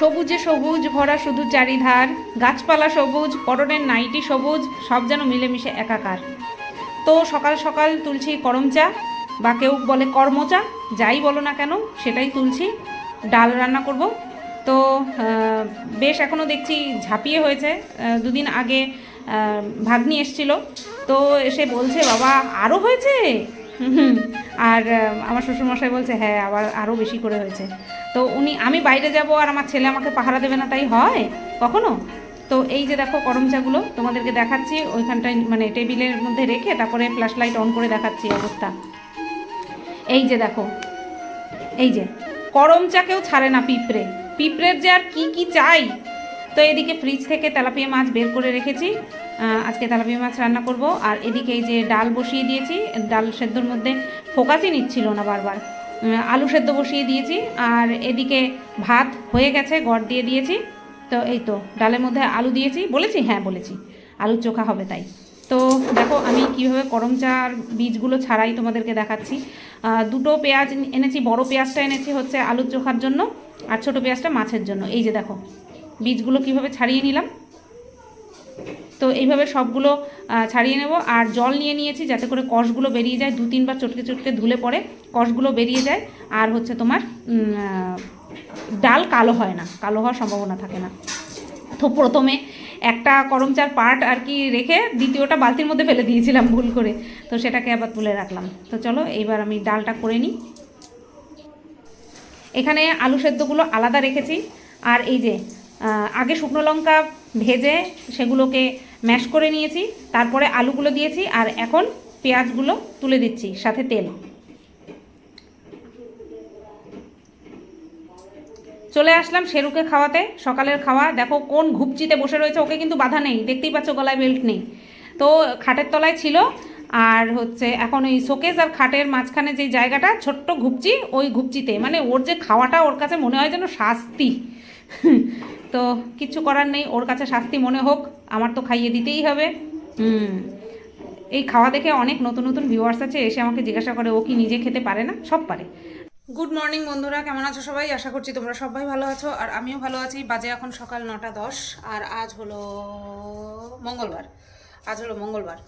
সবুজে সবুজ ভরা শুধু চারিধার গাছপালা সবুজ, পরনের নাইটি সবুজ, সব যেন মিলেমিশে একাকার। তো সকাল সকাল তুলছি করম চা, বা কেউ বলে কর্মচা যাই বলো না কেন, সেটাই তুলছি, ডাল রান্না করব। তো বেশ এখনও দেখছি ঝাঁপিয়ে হয়েছে দুদিন আগে ভাগ্নি এসছিল। তো এসে বলছে, বাবা আরও হয়েছে? আর আমার শ্বশুরমশাই বলছে হ্যাঁ আবার আরও বেশি করে হয়েছে। তো উনি, আমি বাইরে যাব আর আমার ছেলে আমাকে পাহারা দেবে না, তাই হয়? কখনো? তো এই যে দেখো করম চাগুলো তোমাদেরকে দেখাচ্ছি, ওইখানটায় মানে টেবিলের মধ্যে রেখে তারপরে ফ্ল্যাশ লাইট অন করে দেখাচ্ছি অবস্থা। এই যে দেখো, এই যে করম চাকেও ছাড়ে না পিঁপড়ে। পিঁপড়ের যে আর কী কী চাই? তো এদিকে ফ্রিজ থেকে তেলাপিয়া মাছ বের করে রেখেছি। আজকে তেলাপিয়া মাছ রান্না করব। আর এদিকে এই যে ডাল বসিয়ে দিয়েছি, ডাল সেদ্ধর মধ্যে ফোকাসই নিচ্ছিল না বারবার। আলু সেদ্ধ বসিয়ে দিয়েছি, আর এদিকে ভাত হয়ে গেছে, গড় দিয়ে দিয়েছি। তো এই তো, ডালের মধ্যে আলু দিয়েছি। বলেছি? হ্যাঁ বলেছি। আলুর চোখা হবে তাই। তো দেখো, আমি কীভাবে করম চার বীজগুলো ছাড়াই তোমাদেরকে দেখাচ্ছি। দুটো পেঁয়াজ এনেছি, বড় পেঁয়াজটা এনেছি হচ্ছে আলুর চোখার জন্য, আর ছোটো পেঁয়াজটা মাছের জন্য। এই যে দেখো, বীজগুলো কীভাবে ছাড়িয়ে নিলাম। তো এইভাবে সবগুলো ছাড়িয়ে নেব। আর জল নিয়ে নিয়েছি যাতে করে কষগুলো বেরিয়ে যায়। দু, তিনবার চটকে চটকে ধুলে পরে কষগুলো বেরিয়ে যায়। আর হচ্ছে তোমার ডাল কালো হয় না। কালো হওয়ার সম্ভাবনা থাকে না। তো প্রথমে একটা করমচার পার্ট আর কি রেখে দ্বিতীয়টা বালতির মধ্যে ফেলে দিয়েছিলাম ভুল করে। তো সেটাকে আবার তুলে রাখলাম। তো চলো, এইবার আমি ডালটা করে নিই। এখানে আলু সেদ্ধগুলো আলাদা রেখেছি। আর এই যে আগে শুকনো লঙ্কা ভেজে সেগুলোকে ম্যাশ করে নিয়েছি, তারপরে আলুগুলো দিয়েছি আর এখন পেঁয়াজগুলো তুলে দিচ্ছি, সাথে তেল। চলে আসলাম শেরুকে খাওয়াতে, সকালের খাওয়া। দেখো কোন ঘুপচিতে বসে রয়েছে, ওকে কিন্তু বাধা নেই, দেখতেই পাচ্ছ গলায় বেল্ট নেই। তো খাটের তলায় ছিল, আর হচ্ছে এখন ওই শোকেস আর খাটের মাঝখানে যে জায়গাটা, ছোট্ট ঘুপচি, ওই ঘুপচিতে। মানে ওর যে খাওয়াটা ওর কাছে মনে হয় যেন শাস্তি। তো কিচ্ছু করার নেই ওর কাছে শাস্তি মনে হোক আমার তো খাইয়ে দিতেই হবে। হুম। এই খাওয়া দেখে অনেক নতুন নতুন ভিউয়ার্স আছে এসে আমাকে জিজ্ঞাসা করে ও কি নিজে খেতে পারে না? সব পারে। গুড মর্নিং বন্ধুরা কেমন আছো সবাই? আশা করছি তোমরা সবাই ভালো আছো আর আমিও ভালো আছি। বাজে এখন সকাল নটা দশ আর আজ হলো মঙ্গলবার। আজ হলো মঙ্গলবার।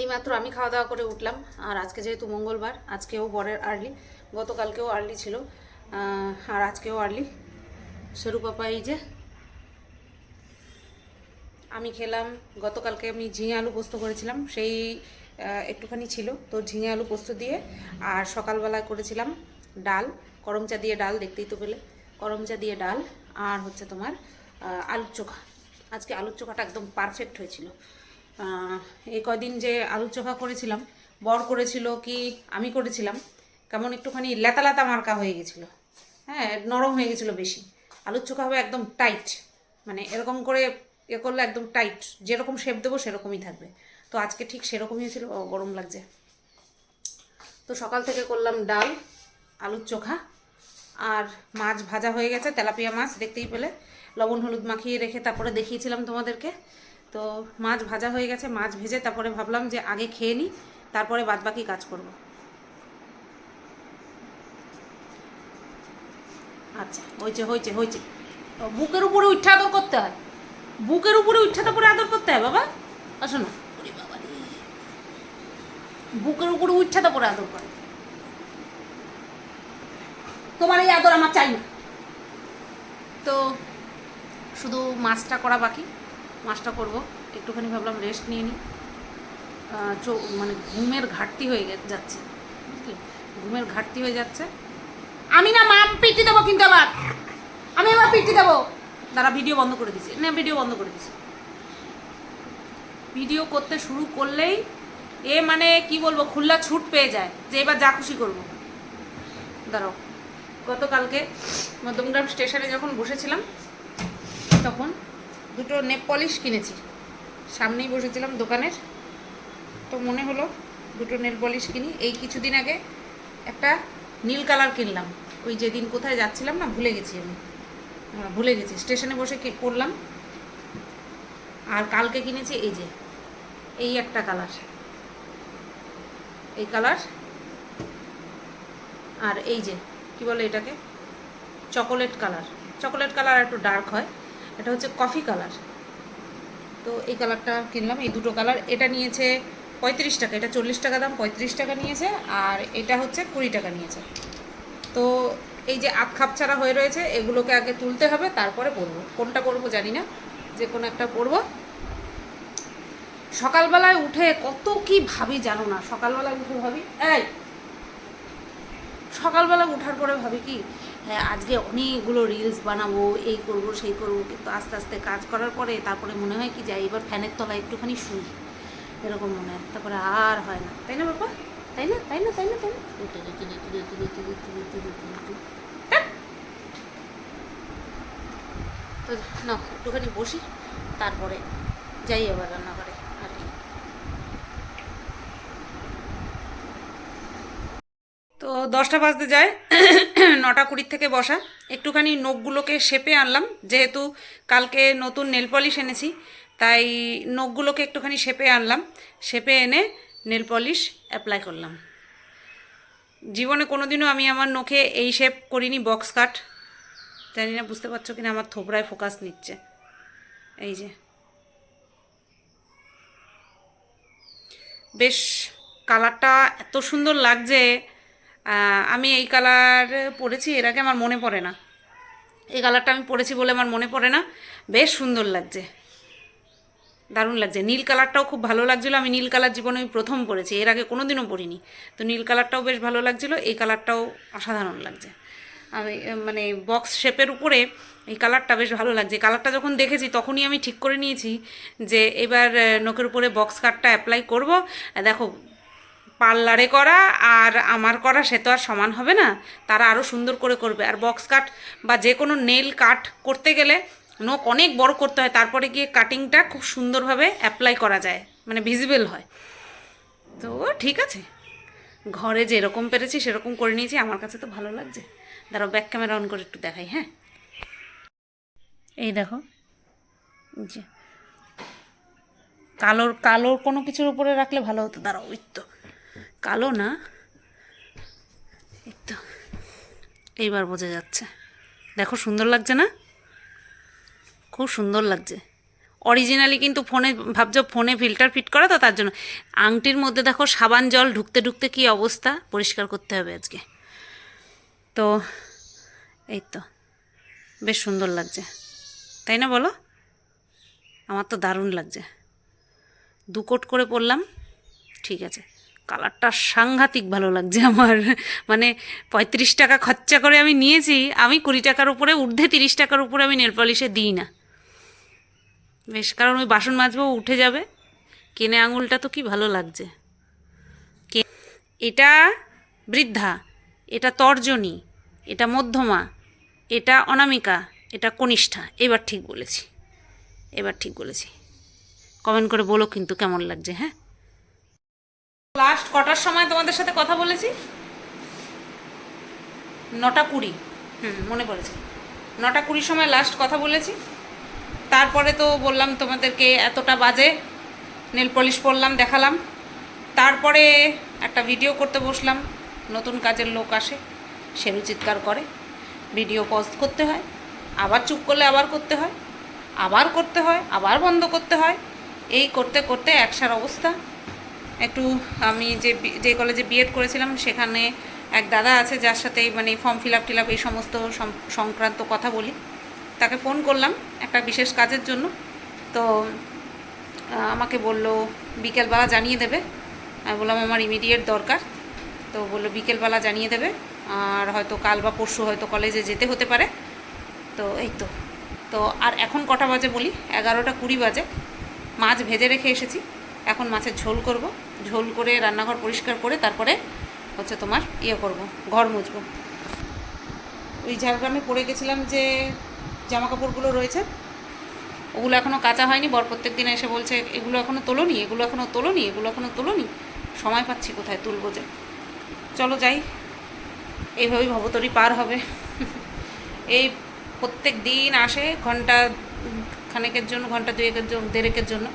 এইমাত্র আমি খাওয়া দাওয়া করে উঠলাম আর আজকে যেহেতু মঙ্গলবার আজকেও বরের আর্লি গতকালকেও আর্লি ছিল আর আজকেও আর্লি সরু পাপা, এই যে। আমি খেলাম। গতকালকে আমি ঝিঙে আলু পোস্ত করেছিলাম। সেই একটুখানি ছিল। তো ঝিঙে আলু পোস্ত দিয়ে আর সকালবেলায় করেছিলাম ডাল। করম চা দিয়ে ডাল, দেখতেই তো পেলে। করম চা দিয়ে ডাল আর হচ্ছে তোমার আলুর চোখা। আজকে আলুর চোখাটা একদম পারফেক্ট হয়েছিল। এই কদিন যে আলুর চোখা করেছিলাম, বর করেছিল কি আমি করেছিলাম, কেমন একটুখানি লেতা লেতা মার্কা হয়ে গেছিল। হ্যাঁ নরম হয়ে গেছিল বেশি। আলুর চোখা হবে একদম টাইট মানে এরকম করে এ করলে একদম টাইট যেরকম শেপ দেবো সেরকমই থাকবে। তো আজকে ঠিক সেরকমই ছিল গরম লাগছে। তো সকাল থেকে করলাম ডাল, আলুর চোখা আর মাছ ভাজা হয়ে গেছে, তেলাপিয়া মাছ, দেখতেই পেলে। লবণ হলুদ মাখিয়ে রেখে তারপরে দেখিয়েছিলাম তোমাদেরকে। তো মাছ ভাজা হয়ে গেছে, মাছ ভেজে তারপরে ভাবলাম যে আগে খেয়ে নিই তারপরে বাদবাকি কাজ করব। আচ্ছা হয়েছে হয়েছে হয়েছে। বুকের উপরে উঠে আদর করতে হয়। বুকের উপরে উঠে তারপরে আদর করতে হয়, বাবা। আসো না। বুকের উপরে উঠে তারপরে আদর করে। তোমার এই আদর আমার চাই না। তো শুধু মাছটা করা বাকি। মাছটা করব। একটুখানি ভাবলাম রেস্ট নিয়ে নিই। চো মানে ঘুমের ঘাটতি হয়ে যাচ্ছে। বুঝলি? ঘুমের ঘাটতি হয়ে যাচ্ছে। আমি না মাম পিটি দেবো কিন্তু আবার। আমি আবার পিটি দেবো। দাঁড়া, ভিডিও বন্ধ করে দিছি। না, ভিডিও বন্ধ করে দিছি। ভিডিও করতে শুরু করলেই এ মানে কি বলব খুল্লা ছুট পেয়ে যায় যে এবার যা খুশি করব। দাঁড়াও, গতকালকে মধ্যমগ্রাম স্টেশনে যখন বসেছিলাম, তখন দুটো নেপ পলিশ কিনেছি। সামনেই বসেছিলাম দোকানের। তো মনে হলো দুটো নেল পলিশ কিনি। এই কিছুদিন আগে একটা নীল কালার কিনলাম। ওই যেদিন কোথায় যাচ্ছিলাম না, ভুলে গেছি আমি। ভুলে গেছি। স্টেশনে বসে পড়লাম আর কালকে কিনেছি এই যে, এই একটা কালার। এই কালার আর এই যে, কি বলে এটাকে? Chocolate colour. চকোলেট কালার একটু ডার্ক হয়। এটা হচ্ছে কফি কালার। তো এই কালারটা কিনলাম, এই দুটো কালার। এটা নিয়েছে পঁয়ত্রিশ টাকা, এটা চল্লিশ টাকা দাম, পঁয়ত্রিশ টাকা নিয়েছে আর এটা হচ্ছে কুড়ি টাকা নিয়েছে। তো এই যে আখ খাপছাড়া হয়ে রয়েছে, এগুলোকে আগে তুলতে হবে, তারপরে পরবো। কোনটা পরবো জানি না, যে কোনো একটা পরবো। সকালবেলায় উঠে কত কি ভাবি জানো না, সকালবেলায় উঠে ভাবি, এই! সকালবেলা উঠার পরে ভাবি কি হ্যাঁ আজকে অনেকগুলো রিলস বানাবো, এই করব, সেই করব, কিন্তু আস্তে আস্তে কাজ করার পরে তারপরে মনে হয় কি, যাই, এবার ফ্যানের তলায় একটুখানি শুই। এরকম মনে হয় তারপরে আর হয় না তাই না বাবা তাই না তাই না তাই না তাই না হ্যাঁ? তো না একটুখানি বসি তারপরে যাই আবার রান্নাঘরে আর কি তো দশটা বাজতে যায় নটা কুড়ির থেকে বসা একটুখানি নখগুলোকে শেপে আনলাম যেহেতু কালকে নতুন নেল পলিশ এনেছি তাই নখগুলোকে একটুখানি শেপে আনলাম। শেপে এনে নেল পলিশ অ্যাপ্লাই করলাম। জীবনে কোনোদিনও আমি আমার নখে এই শেপ করিনি বক্স কাট জানি না, বুঝতে পারছ কিনা, আমার থোবরায় ফোকাস নিচ্ছে। এই যে। বেশ কালারটা এত সুন্দর লাগছে আমি এই কালার পরেছি, এর আগে আমার মনে পড়ে না। এই কালারটা আমি পরেছি বলে আমার মনে পড়ে না। বেশ সুন্দর লাগছে। দারুণ লাগছে। নীল কালারটাও খুব ভালো লাগছিল। আমি নীল কালার জীবনে আমি প্রথম পরেছি এর আগে কোনো দিনও পরিনি তো নীল কালারটাও বেশ ভালো লাগছিল। এই কালারটাও অসাধারণ লাগছে। আমি মানে বক্স শেপের উপরে এই কালারটা বেশ ভালো লাগছে। কালারটা যখন দেখেছি, তখনই আমি ঠিক করে নিয়েছি যে এবার নখের উপরে বক্স কাটটা অ্যাপ্লাই করব। দেখো, পার্লারে করা আর আমার করা, সে তো আর সমান হবে না। তারা আরও সুন্দর করে করবে। আর বক্স কাট বা যে কোনো নেল কাট করতে গেলে নখ অনেক বড় করতে হয়, তারপরে গিয়ে কাটিংটা খুব সুন্দরভাবে অ্যাপ্লাই করা যায় মানে ভিজিবল হয়। তো ঠিক আছে। ঘরে যেরকম পেরেছি সেরকম করে নিয়েছি, আমার কাছে তো ভালো লাগছে। দাঁড়াও ব্যাক ক্যামেরা অন করে একটু দেখাই হ্যাঁ? এই দেখো। কালোর কালোর কোনো কিছুর উপরে রাখলে ভালো হতো। দাঁড়াও ওই তো। কালো না? এই তো। এইবার বোঝা যাচ্ছে। দেখো, সুন্দর লাগছে না? খুব সুন্দর লাগছে। অরিজিনালি কিন্তু ফোনে ভাবছ ফোনে ফিল্টার ফিট করা তো তার জন্য। আংটির মধ্যে দেখো সাবান জল ঢুকতে ঢুকতে কী অবস্থা? পরিষ্কার করতে হবে আজকে। তো এই তো, বেশ সুন্দর লাগছে। তাই না বলো? আমার তো দারুণ লাগছে। দু কোট করে পরলাম, ঠিক আছে। কালারটা সাংঘাতিক ভালো লাগছে আমার। মানে পঁয়ত্রিশ টাকা খরচা করে আমি নিয়েছি, আমি কুড়ি টাকার উপরে, ঊর্ধ্বে তিরিশ টাকার উপরে আমি নেল পলিশে দিই না। বেশ, কারণ ওই বাসন মাজবো উঠে যাবে। কেনে আঙুলটা তো কি ভালো লাগছে। কে- এটা বৃদ্ধা, এটা তর্জনী, এটা মধ্যমা, এটা অনামিকা, এটা কনিষ্ঠা। এবার ঠিক বলেছি, এবার ঠিক বলেছি। কমেন্ট করে বলো কিন্তু কেমন লাগছে হ্যাঁ? লাস্ট কটার সময় তোমাদের সাথে কথা বলেছি? নটা কুড়ি। হুম, মনে পড়েছে। নটা কুড়ির সময় লাস্ট কথা বলেছি। তারপরে তো বললাম তোমাদেরকে এতটা বাজে, নেল পলিশ পরলাম, দেখালাম। তারপরে একটা ভিডিও করতে বসলাম, নতুন কাজের লোক আসে সেরু চিৎকার করে। ভিডিও পজ করতে হয়, আবার চুপ করলে আবার করতে হয়, আবার করতে হয়, আবার বন্ধ করতে হয়। এই করতে করতে একসার অবস্থা। একটু আমি যে যে কলেজে বিএড করেছিলাম, সেখানে এক দাদা আছে, যার সাথে মানে form fill up till up এই সমস্ত সংক্রান্ত কথা বলি। তাকে ফোন করলাম একটা বিশেষ কাজের জন্য। তো আমাকে বলল, বিকেলবেলা জানিয়ে দেবে। আমি বললাম, আমার ইমিডিয়েট দরকার। তো বলল, বিকেলবেলা জানিয়ে দেবে। আর হয়তো কাল বা পরশু হয়তো কলেজে যেতে হতে পারে। তো, এই তো। তো, আর এখন কটা বাজে বলি? এগারোটা কুড়ি বাজে। মাছ ভেজে রেখে এসেছি। এখন মাছের ঝোল করব। ঝোল করে রান্নাঘর পরিষ্কার করে তারপরে হচ্ছে তোমার ইয়ে করব, ঘর মুছবো। ওই ঝাড়গ্রামে পড়ে গেছিলাম যে জামা কাপড়গুলো রয়েছে। ওগুলো এখনও কাঁচা হয়নি, বর প্রত্যেক দিন এসে বলছে, এগুলো এখনও তোলোনি, এগুলো এখনও তোলোনি, এগুলো এখনও তোলোনি, সময় পাচ্ছি কোথায় তুলবো যে? চলো যাই, এইভাবেই ভবতরি পার হবে। এই প্রত্যেক দিন আসে ঘণ্টা খানেকের জন্য, ঘণ্টা দুয়েকের জন্য, দেড়েকের জন্য।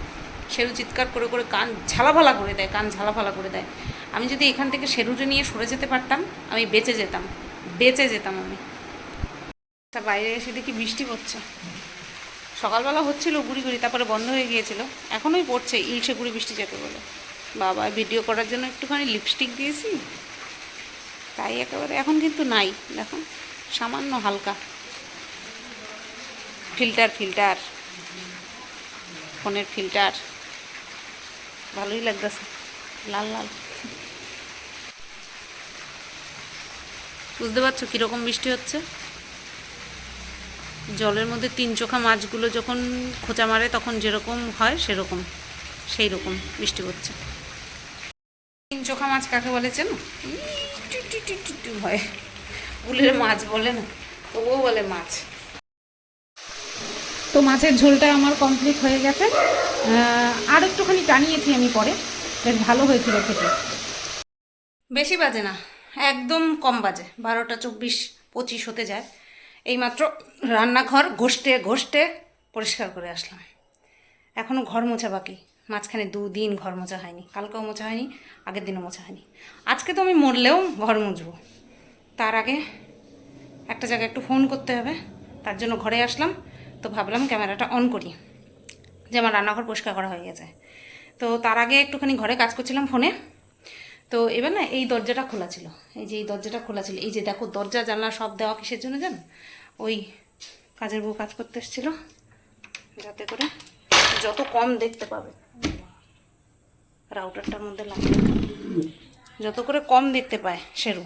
সেরু চিৎকার করে করে কান ঝালাফালা করে দেয়, কান ঝালাফালা করে দেয়। আমি যদি এখান থেকে সেরুরে নিয়ে সরে যেতে পারতাম, আমি বেঁচে যেতাম বেঁচে যেতাম আমি। তা বাইরে এসে দেখি বৃষ্টি পড়ছে। সকালবেলা হচ্ছিল গুড়ি গুড়ি, তারপরে বন্ধ হয়ে গিয়েছিল। এখনোই পড়ছে, ইলশে গুড়ি বৃষ্টি যেতে বলে। বাবা, ভিডিও করার জন্য একটুখানি লিপস্টিক দিয়েছি। তাই একেবারে এখন কিন্তু নাই, দেখো, সামান্য হালকা। Filter filter. ফোনের ফিল্টার। ভালোই লাগতেছে, লাল লাল। বুঝতে পারছ কীরকম বৃষ্টি হচ্ছে? জলের মধ্যে তিন চোখা মাছগুলো যখন খোঁচা মারে, তখন যেরকম হয় সেরকম সেই রকম বৃষ্টি হচ্ছে। তিন চোখা মাছ কাকে বলেছেন হয় উলের মাছ বলে না, তবুও বলে মাছ। তো মাছের ঝোলটা আমার কমপ্লিট হয়ে গেছে। আর একটুখানি টানিয়েছি আমি পরে। বেশ ভালো হয়েছিল খেতে। বেশি বাজে না, একদম কম বাজে। বারোটা চব্বিশ পঁচিশ হতে যায়। এইমাত্র রান্নাঘর ঘষতে ঘষতে পরিষ্কার করে আসলাম। এখনও ঘর মোছা বাকি। মাঝখানে দুদিন ঘর মোছা হয়নি। কালকেও মোছা হয়নি, আগের দিনও মোছা হয়নি। আজকে তো আমি মরলেও ঘর মুছবো। তার আগে একটা জায়গায় একটু ফোন করতে হবে। তার জন্য ঘরে আসলাম। তো ভাবলাম ক্যামেরাটা অন করি। যে আমার রান্নাঘর পরিষ্কার করা হয়ে গেছে। তো তার আগে একটুখানি ঘরে কাজ করছিলাম ফোনে। তো এবার না এই দরজাটা খোলা ছিল। এই যে এই দরজাটা খোলা ছিল। এই যে দেখো দরজা, জানলা সব দেওয়া কিসের জন্য জানো? ওই কাজের বউ কাজ করতে এসেছিল। যাতে করে যত কম দেখতে পাবে। রাউটারটার মধ্যে লাগে যত করে কম দেখতে পায় সেরু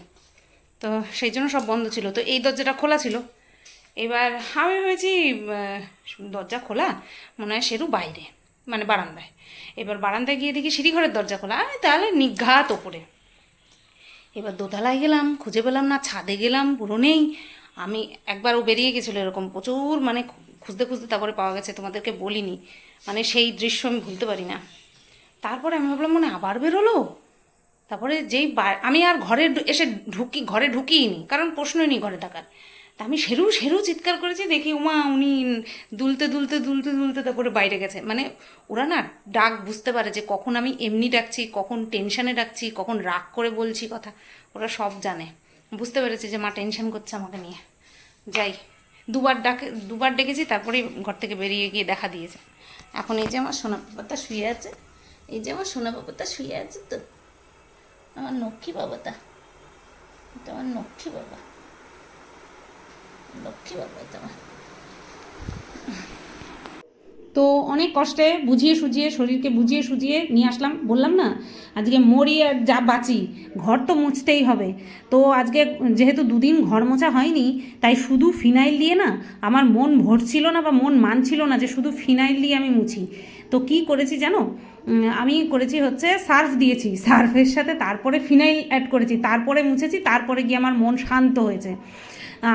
তো সেই জন্য সব বন্ধ ছিল। তো এই দরজাটা খোলা ছিল। এবার আমি ভেবেছি দরজা খোলা, মনে হয় সেরু বাইরে মানে বারান্দায়। এবার বারান্দায় গিয়ে দেখি সিঁড়িঘরের দরজা খোলা। আমি তাহলে নিঘাত ওপরে। এবার দোতলায় গেলাম, খুঁজে পেলাম না, ছাদে গেলাম, পুরো নেই। আমি একবার ও বেরিয়ে গেছিল এরকম প্রচুর মানে খুঁজতে খুঁজতে তারপরে পাওয়া গেছে, তোমাদেরকে বলিনি। মানে সেই দৃশ্য আমি ভুলতে পারি না। তারপরে আমি ভাবলাম মানে আবার বেরোলো? তারপরে যেই আমি আর ঘরে এসে ঢুকি, ঘরে ঢুকিনি কারণ প্রশ্নই নেই ঘরে থাকার। তা আমি সেরু সেরু চিৎকার করেছি, দেখি উমা, উনি দুলতে দুলতে দুলতে দুলতে তারপরে বাইরে গেছে। মানে ওরা না ডাক বুঝতে পারে যে কখন আমি এমনি ডাকছি, কখন টেনশানে ডাকছি, কখন রাগ করে বলছি কথা। ওরা সব জানে। বুঝতে পেরেছে যে মা টেনশন করছে আমাকে নিয়ে। যাই, দুবার ডাকে, দুবার ডেকেছি, তারপরে ঘর থেকে বেরিয়ে গিয়ে দেখা দিয়েছে। এখন এই যে আমার সোনা পাপাতা শুয়ে আছে, এই যে আমার সোনা পাপাতা শুয়ে আছে তো, আমার লক্ষ্মী এটা আমার লক্ষ্মী বাবা লক্ষ্মী বাবা তোমার তো অনেক কষ্টে বুঝিয়ে সুঝিয়ে, শরীরকে বুঝিয়ে সুঝিয়ে নিয়ে আসলাম। বললাম না, আজকে মরি আর যা বাঁচি, ঘর তো মুছতেই হবে। তো আজকে যেহেতু দুদিন ঘর মোছা হয়নি, তাই শুধু ফিনাইল দিয়ে না, আমার মন ভরছিল না বা মন মানছিল না যে শুধু ফিনাইল দিয়ে আমি মুছি। তো কি করেছি জানো? আমি করেছি হচ্ছে সার্ফ দিয়েছি। সার্ফের সাথে তারপরে ফিনাইল অ্যাড করেছি। তারপরে মুছেছি, তারপরে গিয়ে আমার মন শান্ত হয়েছে।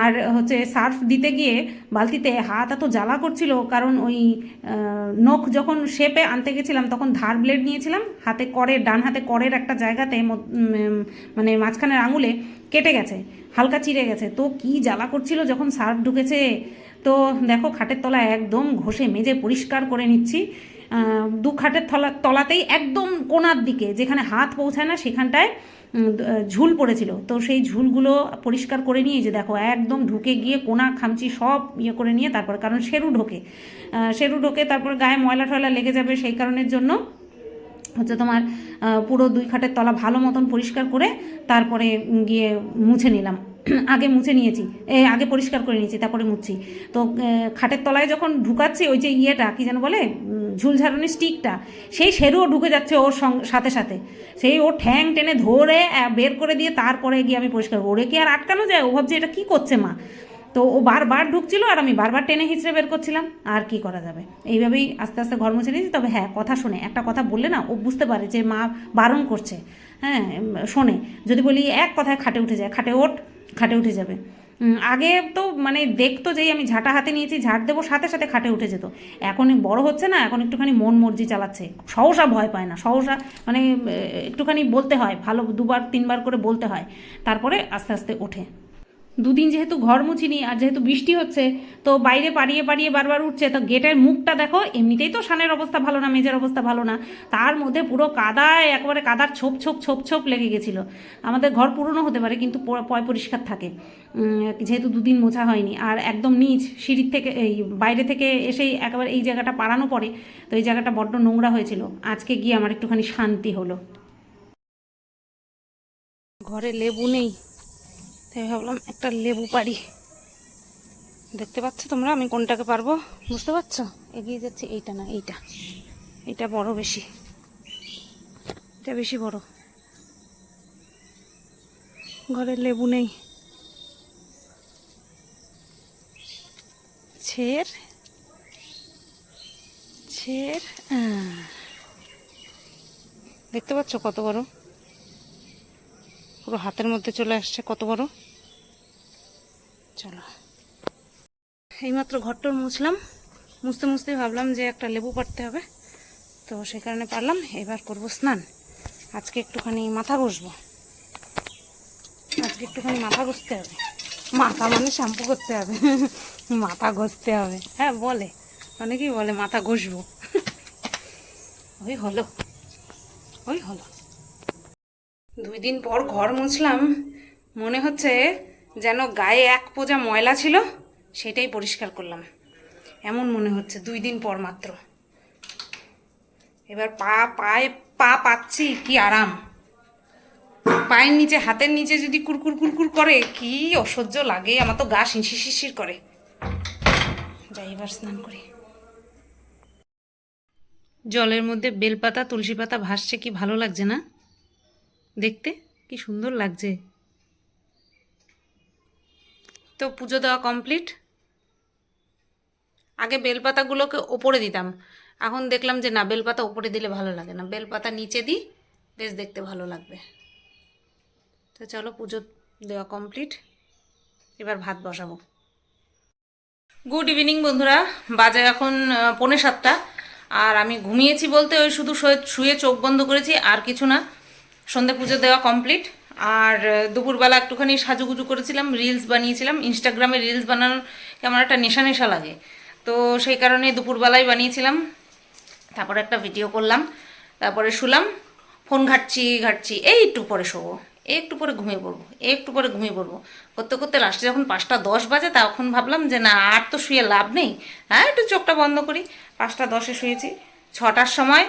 আর হচ্ছে সার্ফ দিতে গিয়ে বালতিতে হাত এত জ্বালা করছিল, কারণ ওই নখ যখন শেপে আনতে গেছিলাম, তখন ধার ব্লেড নিয়েছিলাম। হাতে করের, ডান হাতে করের একটা জায়গাতে মানে মাঝখানের আঙুলে কেটে গেছে, হালকা চিড়ে গেছে। তো কি জ্বালা করছিল যখন সার্ফ ঢুকেছে? তো দেখো খাটের তলায় একদম ঘষে মেজে পরিষ্কার করে নিচ্ছি। দু খাটের তলা তলাতেই একদম কোনার দিকে, যেখানে হাত পৌঁছায় না, সেখানটায় ঝুল পড়েছিল। তো সেই ঝুলগুলো পরিষ্কার করে নিয়ে যে দেখো, একদম ঢুকে গিয়ে কোনা, খামচি সব ইয়ে করে নিয়ে তারপর, কারণ সেরু ঢোকে। সেরু ঢোকে, তারপর গায়ে ময়লা টয়লা লেগে যাবে সেই কারণের জন্য হচ্ছে তোমার পুরো দুই খাটের তলা ভালো মতন পরিষ্কার করে তারপরে গিয়ে মুছে নিলাম। আগে মুছে নিয়েছি। এ আগে পরিষ্কার করে নিয়েছি তারপরে মুছছি। তো খাটের তলায় যখন ঢুকাচ্ছি ওই যে ইয়েটা কি যেন বলে উম, ঝুল ঝাড়নের স্টিকটা সেই সেরুও ঢুকে যাচ্ছে ওর সাথে সাথে। সেই ও ঠ্যাং টেনে ধরে বের করে দিয়ে তারপরে গিয়ে আমি পরিষ্কার। ওরে কি আর আটকানো যায়? ও ভাবছে এটা কী করছে মা? তো ও বারবার ঢুকছিল আর আমি বারবার টেনে হিচড়ে বের করছিলাম। আর কি করা যাবে? এইভাবেই আস্তে আস্তে ঘর মুছে নিয়েছি। তবে হ্যাঁ কথা শোনে। একটা কথা বললে না ও বুঝতে পারে যে মা বারণ করছে। হ্যাঁ শোনে। যদি বলি এক কথায় খাটে উঠে যায় খাটে ওঠ। খাটে উঠে যাবে। আগে তো মানে দেখতো যেই আমি ঝাঁটা হাতে নিয়েছি, ঝাঁট দেবো, সাথে সাথে খাটে উঠে যেত। এখন বড় হচ্ছে না, এখন একটুখানি মন মর্জি চালাচ্ছে। সহসা ভয় পায় না, সহসা মানে একটুখানি বলতে হয়, ভালো দুবার, তিনবার করে বলতে হয়, তারপরে আস্তে আস্তে ওঠে। দুদিন যেহেতু ঘর মুছিনি আর যেহেতু বৃষ্টি হচ্ছে, তো বাইরে পাড়িয়ে পাড়িয়ে বারবার উঠছে। তো গেটের মুখটা দেখো, এমনিতেই তো সানের অবস্থা ভালো না, মেজের অবস্থা ভালো না। তার মধ্যে পুরো কাদায়, একবারে কাদার ছোপ ছোপ ছোপ ছোপ লেগে গেছিল। আমাদের ঘর পুরনো হতে পারে, কিন্তু পয় পরিষ্কার থাকে। যেহেতু দুদিন মোছা হয়নি, আর একদম নিচ, সিঁড়ির থেকে, এই বাইরে থেকে এসেই একেবারে এই জায়গাটা পাড়ানো পড়ে, তো এই জায়গাটা বড্ড নোংরা হয়েছিল। আজকে গিয়ে আমার একটুখানি শান্তি হলো। ঘরে লেবু নেই তাই ভাবলাম একটা লেবু পারি দেখতে পাচ্ছ তোমরা আমি কোনটাকে পারব? বুঝতে পারছ? এগিয়ে যাচ্ছে, এইটা না, এইটা। এটা বড় বেশি। এটা বেশি বড়। ঘরে লেবু নেই। ছের। ছের। দেখতে পাচ্ছ কত বড়? পুরো হাতের মধ্যে চলে আসছে, কত বড়? চলো। এইমাত্র ঘরটর মুছলাম। মুছতে মুছতে ভাবলাম যে একটা লেবু পাড়তে হবে। তো সেই কারণে পারলাম, এবার করব স্নান। আজকে একটুখানি মাথা ঘষবো। আজকে একটুখানি মাথা ঘষতে হবে। মাথা মানে শ্যাম্পু করতে হবে। মাথা ঘষতে হবে। হ্যাঁ বলে। অনেকেই বলে মাথা ঘষবো। ওই হলো। ওই হলো। দুই দিন পর ঘর মুছলাম, মনে হচ্ছে যেন গায়ে এক পোজা ময়লা ছিল, সেটাই পরিষ্কার করলাম। এমন মনে হচ্ছে দুই দিন পর মাত্র। এবার পা, পায়ে পা পাচ্ছি, কি আরাম। পায়ের নিচে, হাতের নিচে যদি কুরকুর কুরকুর করে, কি অসহ্য লাগে, আমার তো গা শিরশির শিরশির করে। যাই এবার স্নান করি। জলের মধ্যে বেলপাতা, তুলসী পাতা ভাসছে, কি ভালো লাগছে না? দেখতে? কি সুন্দর লাগছে। তো পুজো দেওয়া কমপ্লিট আগে বেলপাতাগুলোকে ওপরে দিতাম। এখন দেখলাম যে না বেলপাতা ওপরে দিলে ভালো লাগে না। বেলপাতা নিচে দিই বেশ দেখতে ভালো লাগবে। তো চলো পুজো দেওয়া কমপ্লিট এবার ভাত বসাবো। গুড ইভিনিং বন্ধুরা। বাজে এখন আহ, পৌনে সাতটা। আর আমি ঘুমিয়েছি বলতে ওই শুধু শুয়ে চোখ বন্ধ করেছি আর কিছু না। সন্ধে পুজো দেওয়া কমপ্লিট আর দুপুরবেলা একটুখানি সাজুগুজু করেছিলাম রিলস বানিয়েছিলাম। ইনস্টাগ্রামে রিলস বানানোর কেমন একটা নেশা নেশা লাগে। তো সেই কারণে দুপুরবেলায় বানিয়েছিলাম। তারপরে একটা ভিডিও করলাম। তারপরে শুলাম। ফোন ঘাটছি ঘাটছি, এই একটু পরে শোবো একটু পরে ঘুমিয়ে পড়ব একটু পরে ঘুমিয়ে পড়ব। করতে করতে লাস্টে যখন পাঁচটা দশ বাজে, তখন ভাবলাম যে না, আর তো শুয়ে লাভ নেই। হ্যাঁ একটু চোখটা বন্ধ করি। পাঁচটা দশে শুয়েছি। ছটার সময়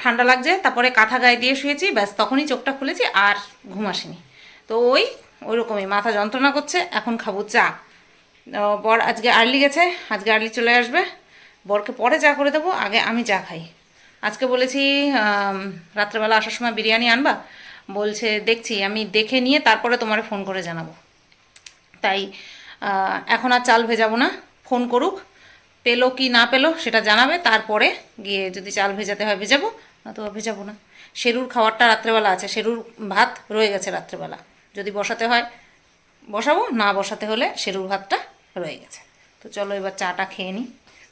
ঠান্ডা লাগছে, তারপরে কাঁথা গায়ে দিয়ে শুয়েছি, ব্যাস তখনই চোখটা খুলেছি আর ঘুম আসেনি। তো ওই ওই রকমই মাথা যন্ত্রণা করছে, এখন খাব চা। বর আজকে আর্লি গেছে, আজকে আর্লি চলে আসবে। বরকে পরে চা করে দেবো, আগে আমি চা খাই। আজকে বলেছি রাত্রেবেলা আসার সময় বিরিয়ানি আনবা। বলছে, দেখছি, আমি দেখে নিয়ে তারপরে তোমারে ফোন করে জানাব। তাই এখন আর চাল ভেজাবো না, ফোন করুক। পেল কি না পেল সেটা জানাবে, তারপরে গিয়ে যদি চাল ভেজাতে হয় ভেজাবো নতুবা ভেজাবো না। শেরুর খাবারটা রাত্রেবেলা আছে শেরুর ভাত রয়ে গেছে রাত্রেবেলা। যদি বসাতে হয় বসাবো, না বসাতে হলে শেরুর ভাতটা রয়ে গেছে। তো চলো এবার চাটা খেয়ে নিই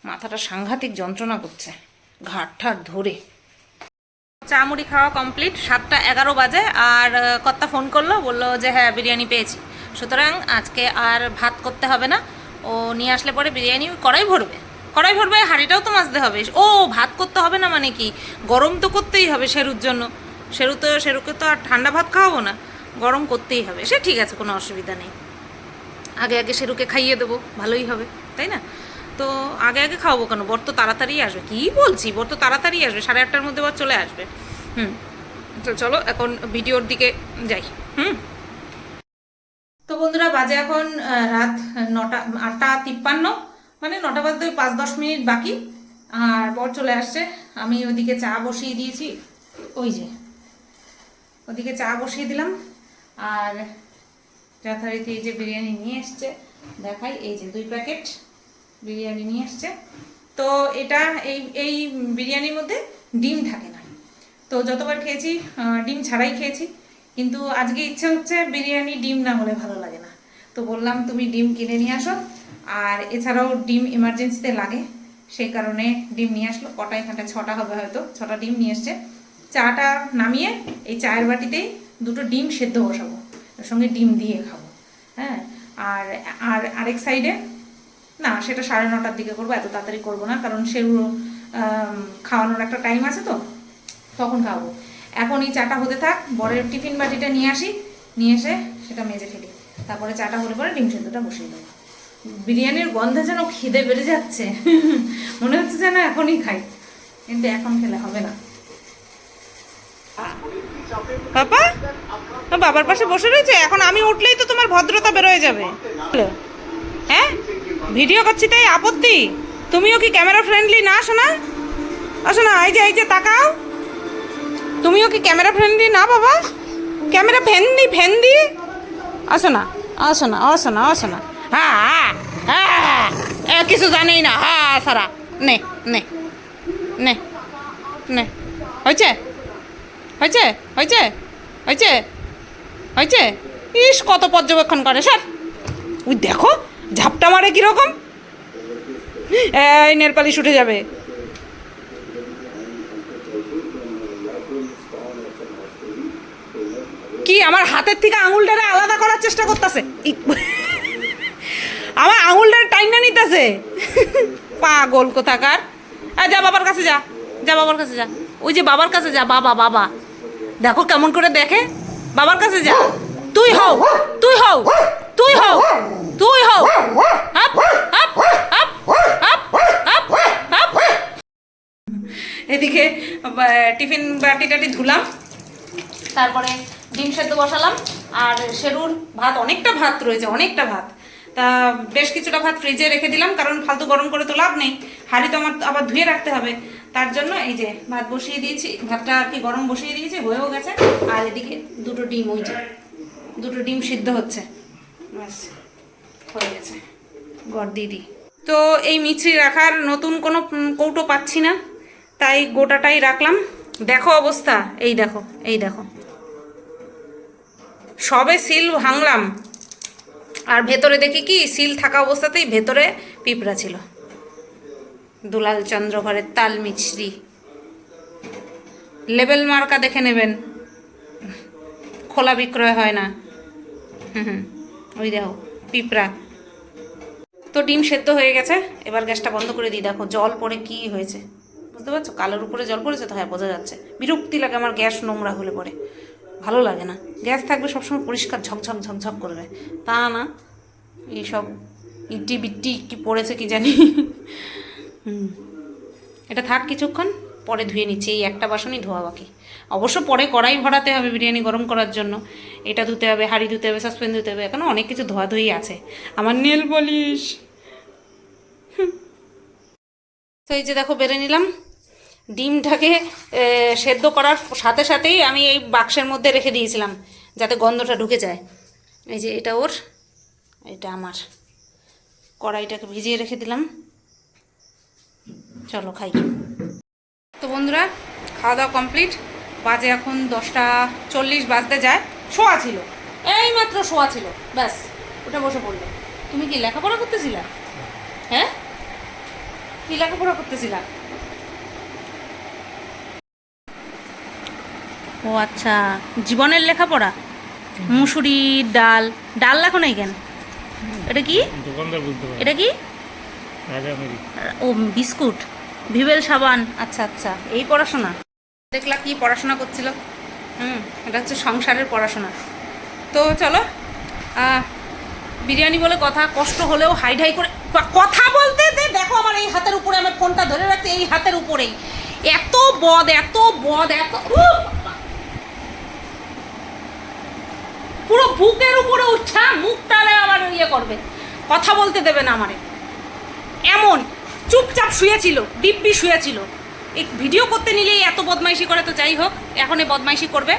মাথাটা সাংঘাতিক যন্ত্রণা করছে ঘাট ঠাট ধরে। চা মুড়ি খাওয়া কমপ্লিট, সাতটা এগারো বাজে, আর কর্তা ফোন করল, বলল যে হ্যাঁ বিরিয়ানি পেয়েছি। সুতরাং আজকে আর ভাত করতে হবে না। ও নিয়ে আসলে পরে বিরিয়ানি কড়াই ভরবে। কড়াই ভরবে, হাঁড়িটাও তো মাজতে হবে। ও, ভাত করতে হবে না মানে কি? গরম তো করতেই হবে শেরুর জন্য। শেরু তো শেরুকে তো আর ঠান্ডা ভাত খাওয়াবো না। গরম করতেই হবে। সে ঠিক আছে, কোনো অসুবিধা নেই। আগে আগে শেরুকে খাইয়ে দেবো, ভালোই হবে, তাই না? তো আগে আগে খাওয়াবো কেন? বর তো তাড়াতাড়ি আসবে। কি বলছি? বর তো তাড়াতাড়ি আসবে, সাড়ে আটটার মধ্যে বর চলে আসবে। হুম, তো চলো এখন ভিডিওর দিকে যাই। হুম? তো বন্ধুরা, বাজে এখন রাত নটা, আটটা তিপ্পান্ন মানে নটা বাজতে পাঁচ দশ মিনিট বাকি। আর বর চলে আসছে, আমি ওদিকে চা বসিয়ে দিয়েছি। ওই যে, ওদিকে চা বসিয়ে দিলাম। আর যথারীতি এই যে বিরিয়ানি নিয়ে এসছে, দেখাই, এই যে দুই প্যাকেট বিরিয়ানি নিয়ে এসছে। তো এটা, এই এই বিরিয়ানির মধ্যে ডিম থাকে না। তো যতবার খেয়েছি ডিম ছাড়াই খেয়েছি। কিন্তু আজকে ইচ্ছে হচ্ছে বিরিয়ানি ডিম না হলে ভালো লাগে না। তো বললাম, তুমি ডিম কিনে নিয়ে আসো। আর এছাড়াও ডিম এমার্জেন্সিতে লাগে, সেই কারণে ডিম নিয়ে আসলো। কটা এখানটা ছটা হবে হয়তো, ছটা ডিম নিয়ে এসছে। চাটা নামিয়ে এই চায়ের বাটিতেই দুটো ডিম সেদ্ধ বসাবো তার সঙ্গে ডিম দিয়ে খাব হ্যাঁ? আর আর আরেক সাইডে না, সেটা সাড়ে নটার দিকে করব, এত তাড়াতাড়ি করব না, কারণ সেগুলো খাওয়ানোর একটা টাইম আছে তো, তখন খাব। এখন এই চাটা হতে থাক বরের টিফিন বাটিটা নিয়ে আসি নিয়ে এসে সেটা মেজে ফেলি। তারপরে চাটা হলে পরে ডিম সেদ্ধটা বসিয়ে দেবো। বিরিয়ানির গন্ধে যেন খিদে বেড়ে যাচ্ছে। মনে হচ্ছে যেন এখনই খাই। কিন্তু এখন খেলে হবে না। বাবা বাবার পাশে বসে রয়েছে? এখন আমি উঠলেই তো তোমার ভদ্রতা বেরোয় যাবে। হ্যাঁ? ভিডিও করছি তাই আপত্তি? তুমিও কি ক্যামেরা ফ্রেন্ডলি না শোনা আসো না এই যে এই যে তাকাও। তুমিও কি ক্যামেরা ফ্রেন্ডলি না বাবা। ক্যামেরা ফ্রেন্ডলি ফ্রেন্ডলি আসো না আসো না আসো না আসো না। হ্যাঁ হ্যাঁ হ্যাঁ কিছু জানেই না। হ্যাঁ সারা, নে নে নে নে। হয়েছে? হয়েছে? হয়েছে? হয়েছে? হয়েছে? ইস, কত পর্যবেক্ষণ করে স্যার ওই দেখো, ঝাপটা মারে কীরকম? এই নেলপালিশ উঠে যাবে। কি, আমার হাতের থেকে আঙুলটারে আলাদা করার চেষ্টা করতেছে? আমার আঙুলটারে টাইনা নিতেছে। পাগল কোথাকার। আর যা বাবার কাছে যা যা বাবার কাছে যা। ওই যে বাবার কাছে যা, বাবা বাবা। দেখো কেমন করে দেখে। বাবার কাছে যা। তুই হও তুই হও তুই হও তুই হও। Up up up up up এদিকে টিফিন বাটি টাটি ধুলাম। তারপরে ডিম সেদ্ধ বসালাম, আর সেরুর ভাত, অনেকটা ভাত রয়েছে, অনেকটা ভাত। তা বেশ কিছুটা ভাত ফ্রিজে রেখে দিলাম, কারণ ফালতু গরম করে তো লাভ নেই। হাঁড়ি তো আমার আবার ধুয়ে রাখতে হবে। তার জন্য এই যে ভাত বসিয়ে দিয়েছি, ভাতটা আর কি গরম বসিয়ে দিয়েছি, হয়েও গেছে। আর এদিকে দুটো ডিম, ওই যে দুটো ডিম সিদ্ধ হচ্ছে। ব্যাস, হয়ে গেছে। গড় তো এই মিছরি রাখার নতুন কোনো কৌটো পাচ্ছি না, তাই গোটাটাই রাখলাম। দেখো অবস্থা, এই দেখো এই দেখো। সবে সিল ভাঙলাম। আর ভেতরে দেখি কি, সিল থাকা অবস্থাতেই ভেতরে পিঁপড়া ছিল। দুলাল চন্দ্র ঘরের তাল মিছরি। লেবেল মার্কা দেখে নেবেন। খোলা বিক্রয় হয় না। হুম হুম, ওই দেখো, পিঁপড়া। তো ডিম সেদ্ধ হয়ে গেছে, এবার গ্যাসটা বন্ধ করে দিই। দেখো, জল পড়ে কি হয়েছে? বুঝতে পারছ? কালোর উপরে জল পড়েছে, তো হ্যাঁ বোঝা যাচ্ছে। বিরক্তি লাগে আমার গ্যাস নোংরা হলে পরে। ভালো লাগে না। গ্যাস থাকবে সবসময় পরিষ্কার ঝকঝক ঝকঝক করবে। তা না, এইসব ইটি বিটি কি পড়েছে কি জানি। হুম। এটা থাক কিছুক্ষণ, পরে ধুয়ে নিচ্ছি। এই একটা বাসনই ধোয়া বাকি। অবশ্য পরে কড়াই ভরাতে হবে বিরিয়ানি গরম করার জন্য। এটা ধুতে হবে, হাঁড়ি ধুতে হবে সাসপেন ধুতে হবে। এখনও অনেক কিছু ধোয়াধুয়ি আছে। আমার নেল পলিশ। তো এই যে দেখো, বেড়ে নিলাম। ডিমটাকে সেদ্ধ করার সাথে সাথেই আমি এই বাক্সের মধ্যে রেখে দিয়েছিলাম, যাতে গন্ধটা ঢুকে যায়। এই যে এটা ওর, এটা আমার। কড়াইটাকে ভিজিয়ে রেখে দিলাম। চলো খাই। তো বন্ধুরা, খাওয়া দাওয়া কমপ্লিট। বাজে এখন দশটা চল্লিশ বাজতে যায়। শোয়া ছিল। এই মাত্র শোয়া ছিল। ব্যাস ওটা বসে পড়ল। তুমি কি লেখাপড়া করতেছিলা? হ্যাঁ? কি লেখাপড়া করতেছিলা? ও আচ্ছা জীবনের লেখাপড়া? মুসুরি ডাল ডাল লেখো নাই কেন? এটা কি? দোকানদার বুঝতে পারে। এটা কি? ও বিস্কুট ভিভেল সাবান। আচ্ছা আচ্ছা এই পড়াশোনা। দেখলা কি পড়াশোনা করছিল? হুম এটা হচ্ছে সংসারের পড়াশোনা। তো চলো বিরিয়ানি বলে কথা কষ্ট হলেও হাই ঢাই করে কথা বলতে দেখো আমার এই হাতের উপরে আমার ফোনটা ধরে রাখতে এই হাতের উপরেই। এত বদ এত বদ এত পুরো বুকের উপরে উঠা মুখটালে আবার ইয়ে করবে। কথা বলতে দেবে না আমারে। এমন চুপচাপ শুয়েছিল, দিব্যি শুয়েছিল। এই ভিডিও করতে নিলেই এত বদমাইশি করে তো যাই হোক এখন এই বদমাইশি করবে।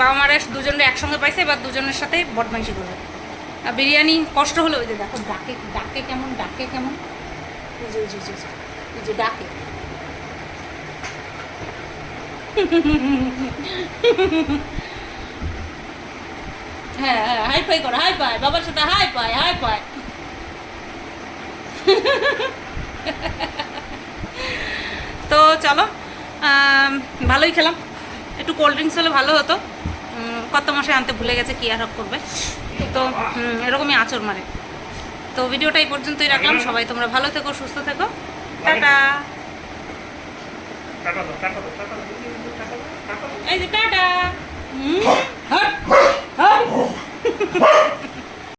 বাবা মারা দুজনে একসঙ্গে পাইছে, এবার দুজনের সাথে বদমাইশি করবে। আর বিরিয়ানি কষ্ট হলো, ওই যে দেখো, ডাকে ডাকে কেমন ডাকে কেমন? ডাকে। হ্যাঁ হ্যাঁ হাই ফাই করো হাই পাই বাবার সাথে হাই পাই হাই পাই তো চলো ভালোই খেলাম। একটু কোল্ড ড্রিঙ্কস হলে ভালো হতো। কত মাসে আনতে ভুলে গেছে কি আর করবে? তো এরকমই আচর মারে তো ভিডিওটা এই পর্যন্তই রাখলাম। সবাই তোমরা ভালো থেকো সুস্থ থেকো। টাটা। এই যে টাটা। Hum?